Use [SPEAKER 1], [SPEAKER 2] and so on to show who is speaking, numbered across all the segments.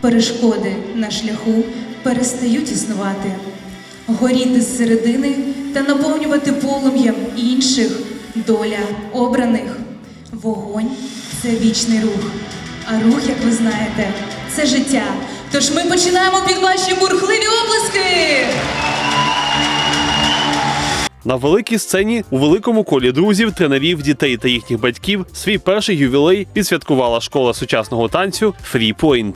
[SPEAKER 1] Перешкоди на шляху перестають існувати, горіти зсередини та наповнювати полум'ям інших доля обраних. Вогонь це вічний рух. А рух, як ви знаєте, це життя. Тож ми починаємо під ваші бурхливі оплески!
[SPEAKER 2] На великій сцені у великому колі друзів, тренерів, дітей та їхніх батьків свій перший ювілей відсвяткувала школа сучасного танцю Point.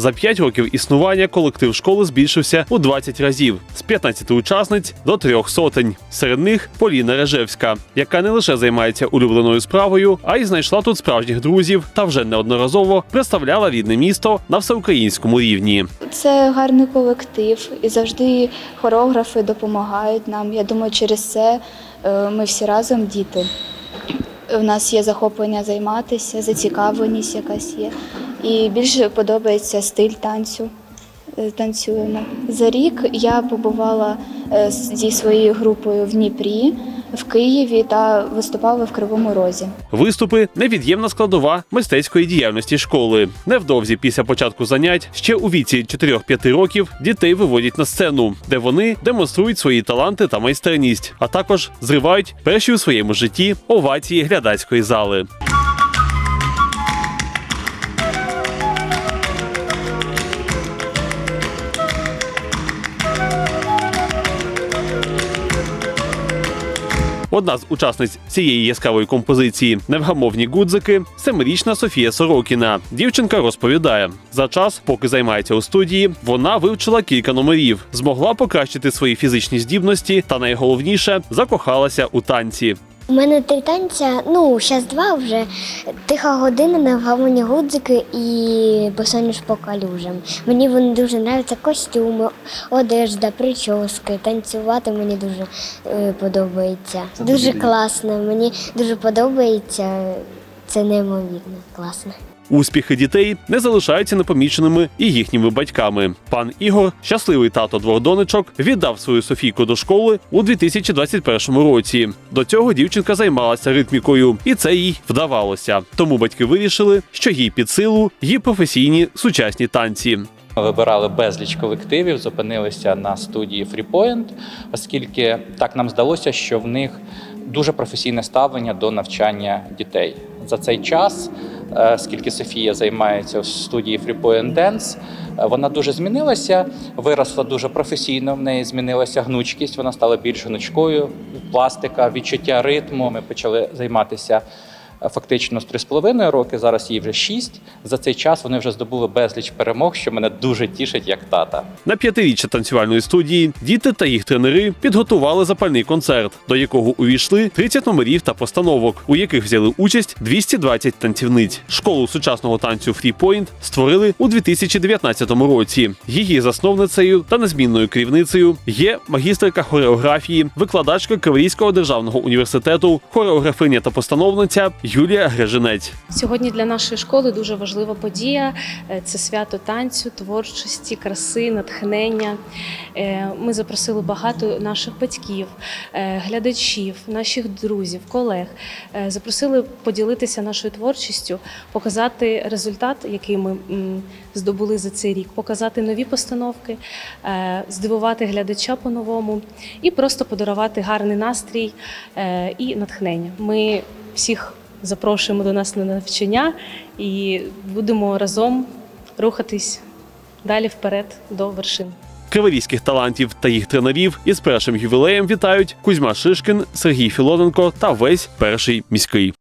[SPEAKER 2] За 5 років існування колектив школи збільшився у 20 разів з 15 учасниць до трьох сотень. Серед них Поліна Режевська, яка не лише займається улюбленою справою, а й знайшла тут справжніх друзів та вже неодноразово представляла рідне місто на всеукраїнському рівні.
[SPEAKER 3] Це гарний колектив, і завжди хореографи допомагають нам. Я думаю, через це е, ми всі разом діти. У нас є захоплення займатися, зацікавленість якась є. І більше подобається стиль танцю. Е, Танцюємо. За рік я побувала е, зі своєю групою в Дніпрі, в Києві та виступала в Кривому Розі.
[SPEAKER 2] Виступи невід'ємна складова мистецької діяльності школи. Невдовзі після початку занять ще у віці 4-5 років дітей виводять на сцену, де вони демонструють свої таланти та майстерність, а також зривають перші у своєму житті овації глядацької зали. Одна з учасниць цієї яскравої композиції невгамовні гудзики семирічна Софія Сорокіна. Дівчинка розповідає, за час, поки займається у студії, вона вивчила кілька номерів, змогла покращити свої фізичні здібності та найголовніше закохалася у танці.
[SPEAKER 4] У мене три танця, ну, зараз два вже. Тиха година, на гавані гудзики і босоніж по калюжам. Мені вони дуже подобаються костюми, одежда, прически. Танцювати мені дуже е, подобається. дуже класно. Мені дуже подобається. Це неймовірно класно.
[SPEAKER 2] Успіхи дітей не залишаються непоміченими і їхніми батьками. Пан Ігор, щасливий тато двох донечок, віддав свою Софійку до школи у 2021 році. До цього дівчинка займалася ритмікою, і це їй вдавалося. Тому батьки вирішили, що їй під силу її професійні сучасні танці.
[SPEAKER 5] Ми вибирали безліч колективів, зупинилися на студії Freepoint, оскільки так нам здалося, що в них дуже професійне ставлення до навчання дітей. За цей час, скільки Софія займається в студії Freepoint Dance, е, вона дуже змінилася, виросла дуже професійно. В неї змінилася гнучкість, вона стала більш гнучкою, пластика, відчуття ритму. Ми почали займатися е, фактично з 3,5 роки, зараз їй вже 6. За цей час вони вже здобули безліч перемог, що мене дуже тішить як тата.
[SPEAKER 2] На п'ятиріччя танцювальної студії діти та їх тренери підготували запальний концерт, до якого увійшли 30 номерів та постановок, у яких взяли участь 220 танцівниць. Школу сучасного танцю Point створили у 2019 році. Її засновницею та незмінною керівницею є магістерка хореографії, викладачка Криворізького державного університету, хореографиня та постановниця Юлія Грежинець.
[SPEAKER 6] Сьогодні для нашої школи дуже важлива подія. Е, Це свято танцю, творчості, краси, натхнення. Е, Ми запросили багато наших батьків, е, глядачів, наших друзів, колег. Запросили поділитися нашою творчістю, показати результат, який ми здобули за цей рік, показати нові постановки, здивувати глядача по-новому і просто подарувати гарний настрій і натхнення. Ми всіх запрошуємо до нас на навчання і будемо разом рухатись далі вперед до вершин.
[SPEAKER 2] Криворізьких талантів та їх тренерів із першим ювілеєм вітають Кузьма Шишкін, Сергій Філоненко та весь перший міський.